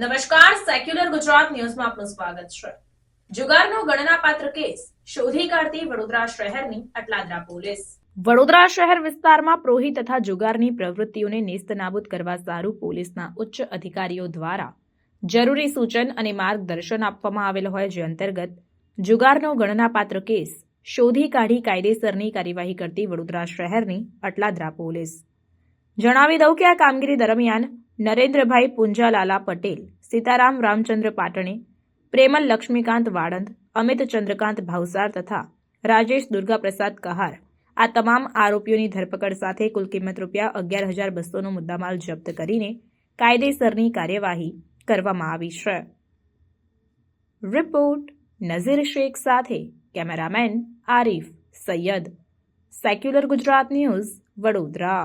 નમસ્કાર સેક્યુલર ગુજરાત ન્યૂઝમાં આપનું સ્વાગત છે. જુગારનો ગણનાપાત્ર કેસ શોધી કાઢતી વડોદરા શહેરની અટલાદરા પોલીસ. વડોદરા શહેર વિસ્તારમાં પ્રોહી તથા જુગારની પ્રવૃત્તિઓને નેસ્તનાબૂદ કરવા સારું પોલીસના ઉચ્ચ અધિકારીઓ દ્વારા જરૂરી સૂચન અને માર્ગદર્શન આપવામાં આવેલ હોય જે અંતર્ગત જુગારનો ગણનાપાત્ર કેસ શોધી કાઢી કાયદેસરની કાર્યવાહી કરતી વડોદરા શહેરની અટલાદરા પોલીસ. જણાવી દઉં કે આ કામગીરી દરમિયાન નરેન્દ્રભાઈ પુંજાલાલા પટેલ સીતારામ, રામચંદ્ર પાટણી, પ્રેમલ લક્ષ્મીકાંત વાળંદ, અમિત ચંદ્રકાંત ભાવસાર તથા રાજેશ દુર્ગાપ્રસાદ કહાર આ તમામ આરોપીઓની ધરપકડ સાથે કુલ કિંમત રૂપિયા અગિયાર હજાર બસોનો મુદ્દામાલ જપ્ત કરીને કાયદેસરની કાર્યવાહી કરવામાં આવી છે. રિપોર્ટ નઝીર શેખ સાથે cameraman Arif Sayyed. Secular Gujarat news Vadodara.